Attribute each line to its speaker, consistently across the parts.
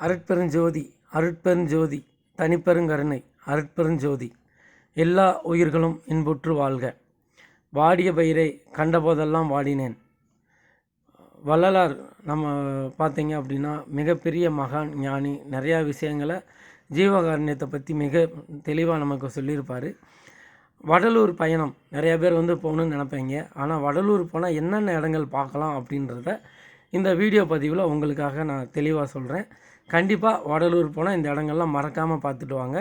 Speaker 1: அருட்பெருஞ்சோதி அருட்பெருஞ்சோதி தனிப்பெருங்கருணை அருட்பெருஞ்சோதி. எல்லா உயிர்களும் இன்புற்று வாழ்க. வாடிய பயிரை கண்டபோதெல்லாம் வாடினேன். வள்ளலார் நம்ம பார்த்தீங்க அப்படின்னா மிகப்பெரிய மகான் ஞானி நிறையா விஷயங்களை ஜீவகாருண்யத்தை பற்றி மிக தெளிவாக நமக்கு சொல்லியிருப்பார். வடலூர் பயணம் நிறைய பேர் வந்து போகணுன்னு நினப்பீங்க. ஆனால் வடலூர் போனால் என்னென்ன இடங்கள் பார்க்கலாம் அப்படின்றத இந்த வீடியோ பதிவில் உங்களுக்காக நான் தெளிவாக சொல்கிறேன். கண்டிப்பாக வடலூர் போனால் இந்த இடங்கள்லாம் மறக்காமல் பார்த்துட்டு வாங்க.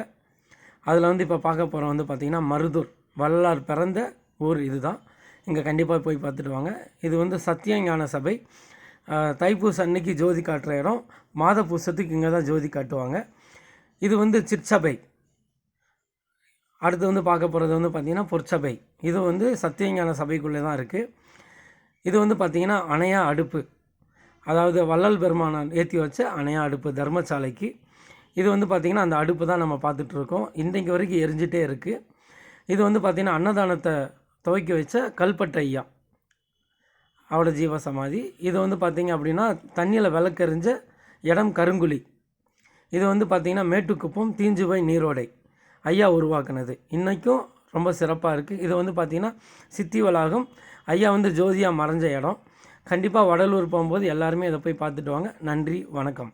Speaker 1: அதில் வந்து இப்போ பார்க்க போகிற வந்து பார்த்திங்கன்னா மருதூர். வள்ளலார் பிறந்த ஊர் இதுதான். இங்கே கண்டிப்பாக போய் பார்த்துட்டு வாங்க. இது வந்து சத்தியஞான சபை. தைப்பூச அன்னைக்கு ஜோதி காட்டுற இடம். மாத பூசத்துக்கு இங்கே தான் ஜோதி காட்டுவாங்க. இது வந்து சிற்சபை. அடுத்து வந்து பார்க்க போகிறது வந்து பார்த்திங்கன்னா பொற்சபை. இது வந்து சத்தியஞான சபைக்குள்ளே தான் இருக்குது இது வந்து பார்த்திங்கன்னா அணையா அடுப்பு. அதாவது வள்ளல் பெருமானான் ஏற்றி வச்ச அணையா அடுப்பு தர்மசாலைக்கு. இது வந்து பார்த்திங்கன்னா அந்த அடுப்பு தான் நம்ம பார்த்துட்ருக்கோம் இன்றைக்கு வரைக்கும் எரிஞ்சிட்டே இருக்குது இது வந்து பார்த்திங்கன்னா அன்னதானத்தை துவக்கி வச்ச கல்பட்ட ஐயா. அவட ஜீவ சமாதி. இது வந்து பார்த்திங்க அப்படின்னா தண்ணியில் விளக்கெறிஞ்ச இடம் கருங்குழி. இது வந்து பார்த்திங்கன்னா மேட்டுக்குப்பம் தீஞ்சுவை நீரோடை ஐயா உருவாக்குனது. இன்றைக்கும் ரொம்ப சிறப்பாக இருக்குது இது வந்து பார்த்திங்கன்னா சித்தி வளாகம். ஐயா வந்து ஜோதியாக மறைஞ்ச இடம். கண்டிப்பாக வடலூர் போகும்போது எல்லாருமே இதை போய் பார்த்துட்டு வாங்க. நன்றி வணக்கம்.